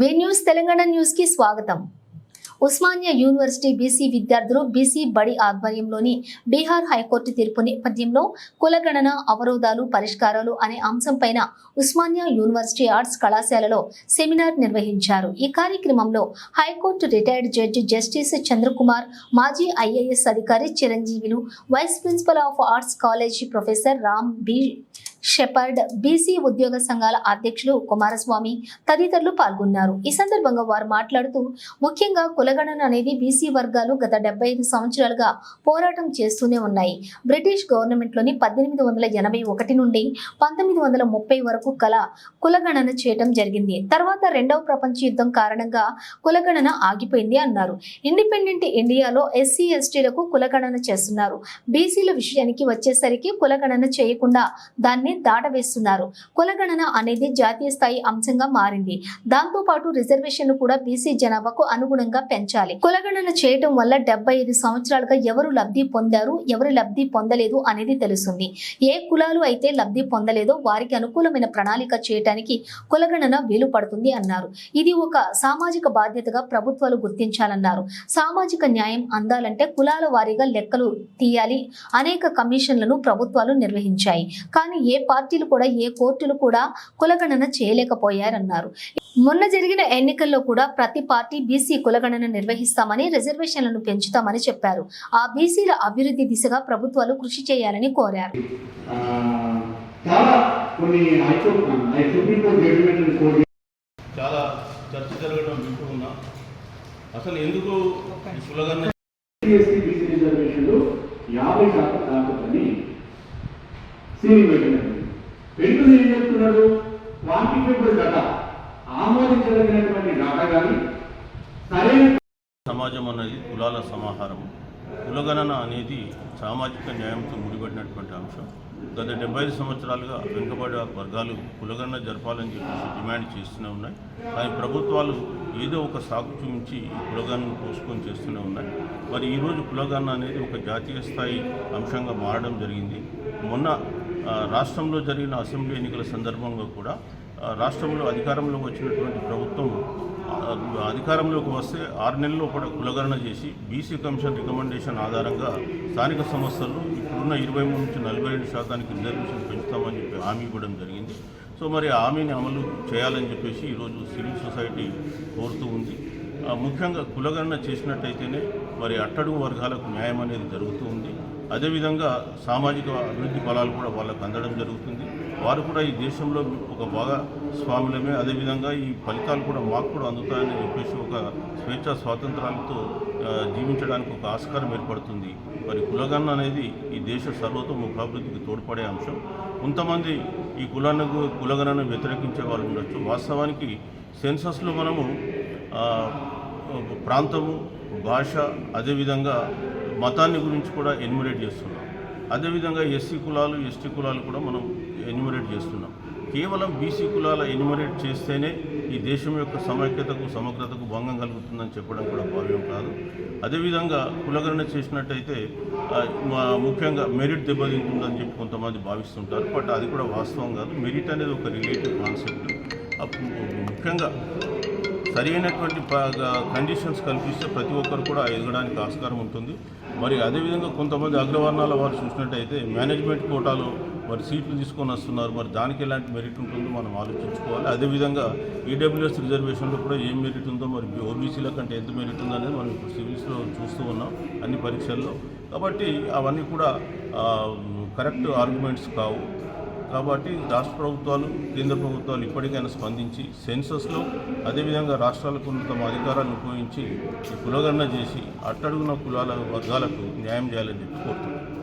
వే news Telangana న్యూస్కి స్వాగతం. Osmania university BC విద్యార్థులు బీసీ బడి ఆధ్వర్యంలోని బీహార్ హైకోర్టు తీర్పు నేపథ్యంలో కులగణన అవరోధాలు పరిష్కారాలు అనే అంశంపైన ఉస్మానియా యూనివర్సిటీ ఆర్ట్స్ కళాశాలలో సెమినార్ నిర్వహించారు. ఈ కార్యక్రమంలో high court retired judge justice Chandrakumar మాజీ ఐఏఎస్ అధికారి చిరంజీవిలు vice principal of arts college professor Ram B Shepherd BC ఉద్యోగ సంఘాల అధ్యక్షులు కుమారస్వామి తదితరులు పాల్గొన్నారు. ఈ సందర్భంగా వారు మాట్లాడుతూ ముఖ్యంగా కులగణన అనేది బీసీ వర్గాలు గత డెబ్బై ఐదు సంవత్సరాలుగా పోరాటం చేస్తూనే ఉన్నాయి. బ్రిటిష్ గవర్నమెంట్లోని పద్దెనిమిది వందల ఎనభై ఒకటి నుండి పంతొమ్మిది వందల ముప్పై వరకు కల కులగణన చేయటం జరిగింది. తర్వాత రెండవ ప్రపంచ యుద్ధం కారణంగా కులగణన ఆగిపోయింది అన్నారు. ఇండిపెండెంట్ ఇండియాలో ఎస్సీ ఎస్టీలకు కులగణన చేస్తున్నారు. బీసీల విషయానికి వచ్చేసరికి కులగణన చేయకుండా దాన్ని దాటవేస్తున్నారు. కులగణన అనేది జాతీయ స్థాయి అంశంగా మారింది. దాంతో పాటు రిజర్వేషన్లు కూడా బీసీ జనాభాకు అనుగుణంగా పెంచాలి. కులగణన చేయటం వల్ల డెబ్బై ఐదు సంవత్సరాలుగా ఎవరు లబ్ధి పొందారు ఎవరు లబ్ధి పొందలేదు అనేది తెలుస్తుంది. ఏ కులాలు అయితే లబ్ధి పొందలేదో వారికి అనుకూలమైన ప్రణాళిక చేయటానికి కులగణన వీలు పడుతుంది అన్నారు. ఇది ఒక సామాజిక బాధ్యతగా ప్రభుత్వాలు గుర్తించాలన్నారు. సామాజిక న్యాయం అందాలంటే కులాల వారీగా లెక్కలు తీయాలి అనేక కమిషన్లను ప్రభుత్వాలు నిర్వహించాయి. కానీ ఏ పార్టీలు కూడా ఏ కోర్టులు కూడా కులగణన చేయలేకపోయారన్నారు. మొన్న జరిగిన ఎన్నికల్లో కూడా ప్రతి పార్టీ బీసీ కులగణన నిర్వహిస్తామని రిజర్వేషన్లను పెంచుతామని చెప్పారు. ఆ బీసీల అభివృద్ధి దిశగా ప్రభుత్వాలు కృషి చేయాలని కోరారు. చాలా చర్చ జరగడం వింటూ ఉన్నా. అసలు ఎందుకు యాభై శాతం సీలింగ్ పెట్టినట్టు వెంటనే ఏం చెప్తున్నాడు క్వాంటిఫైబుల్ డేటా ఆమోదించదగినటువంటి డేటా కానీ సరైన సమాజం అనేది కులాల సమాహారం కులగణన అనేది సామాజిక న్యాయంతో ముడిపడినటువంటి అంశం. గత డెబ్బై ఐదు సంవత్సరాలుగా వెనుకబడి వర్గాలు కులగణన జరపాలని చెప్పేసి డిమాండ్ చేస్తూనే ఉన్నాయి. కానీ ప్రభుత్వాలు ఏదో ఒక సాకు చూపించి ఈ కులగణను పోసుకొని చేస్తూనే ఉన్నాయి. మరి ఈరోజు కులగణన అనేది ఒక జాతీయ స్థాయి అంశంగా మారడం జరిగింది. మొన్న రాష్ట్రంలో జరిగిన అసెంబ్లీ ఎన్నికల సందర్భంగా కూడా రాష్ట్రంలో అధికారంలోకి వచ్చినటువంటి ప్రభుత్వం అధికారంలోకి వస్తే ఆరు నెలల్లో కూడా కులగణన చేసి బీసీ కమిషన్ రికమెండేషన్ ఆధారంగా స్థానిక సంస్థలు ఇప్పుడున్న ఇరవై మూడు నుంచి నలభై రెండు శాతానికి రిజర్వేషన్ పెంచుతామని చెప్పి హామీ ఇవ్వడం జరిగింది. సో మరి హామీని అమలు చేయాలని చెప్పేసి ఈరోజు సివిల్ సొసైటీ కోరుతూ ఉంది. ముఖ్యంగా కులగణన చేసినట్టయితేనే మరి అట్టడుగు వర్గాలకు న్యాయం అనేది జరుగుతూ ఉంది. అదేవిధంగా సామాజిక అభివృద్ధి ఫలాలు కూడా వాళ్ళకు అందడం జరుగుతుంది. వారు కూడా ఈ దేశంలో ఒక బాగా స్వాములమే. అదేవిధంగా ఈ ఫలితాలు కూడా మాకు కూడా అందుతాయని చెప్పేసి ఒక స్వేచ్ఛా స్వాతంత్రాలతో జీవించడానికి ఒక ఆస్కారం ఏర్పడుతుంది. మరి కులగన్న అనేది ఈ దేశ సర్వతోముఖాభివృద్ధికి తోడ్పడే అంశం. కొంతమంది ఈ కులానికి కులగణను వ్యతిరేకించే వాళ్ళు ఉండొచ్చు. వాస్తవానికి సెన్సస్లో మనము ప్రాంతము భాష అదేవిధంగా మతాన్ని గురించి కూడా ఎన్యుమరేట్ చేస్తున్నాం. అదేవిధంగా ఎస్సీ కులాలు ఎస్టీ కులాలు కూడా మనం ఎన్యుమరేట్ చేస్తున్నాం. కేవలం బీసీ కులాల ఎన్యుమరేట్ చేస్తేనే ఈ దేశం యొక్క సమైక్యతకు సమగ్రతకు భంగం కలుగుతుందని చెప్పడం కూడా భావ్యం కాదు. అదేవిధంగా కులగణన చేసినట్టయితే మా- ముఖ్యంగా మెరిట్ దెబ్బతింటుందని చెప్పి కొంతమంది భావిస్తుంటారు. బట్ అది కూడా వాస్తవం కాదు. మెరిట్ అనేది ఒక రిలేటివ్ కాన్సెప్ట్. ముఖ్యంగా సరైనటువంటి కండిషన్స్ కల్పిస్తే ప్రతి ఒక్కరు కూడా ఎదగడానికి ఆస్కారం ఉంటుంది. మరి అదేవిధంగా కొంతమంది అగ్రవర్ణాల వారు చూసినట్టయితే మేనేజ్మెంట్ కోటాలో మరి సీట్లు తీసుకొని వస్తున్నారు. మరి దానికి ఎలాంటి మెరిట్ ఉంటుందో మనం ఆలోచించుకోవాలి. అదేవిధంగా ఈడబ్ల్యూఎస్ రిజర్వేషన్లో కూడా ఏం మెరిట్ ఉందో మరి ఓబీసీల కంటే ఎంత మెరిట్ ఉందో అనేది మనం ఇప్పుడు సివిల్స్లో చూస్తూ ఉన్నాం అన్ని పరీక్షల్లో. కాబట్టి అవన్నీ కూడా కరెక్ట్ ఆర్గ్యుమెంట్స్ కావు. కాబట్టి రాష్ట్ర ప్రభుత్వాలు కేంద్ర ప్రభుత్వాలు ఇప్పటికైనా స్పందించి సెన్సస్లో అదేవిధంగా రాష్ట్రాలకు ఉన్న తమ అధికారాలను ఉపయోగించి కులగణన చేసి అట్టడుగున కులాల వర్గాలకు న్యాయం చేయాలని చెప్పి కోరుతున్నాను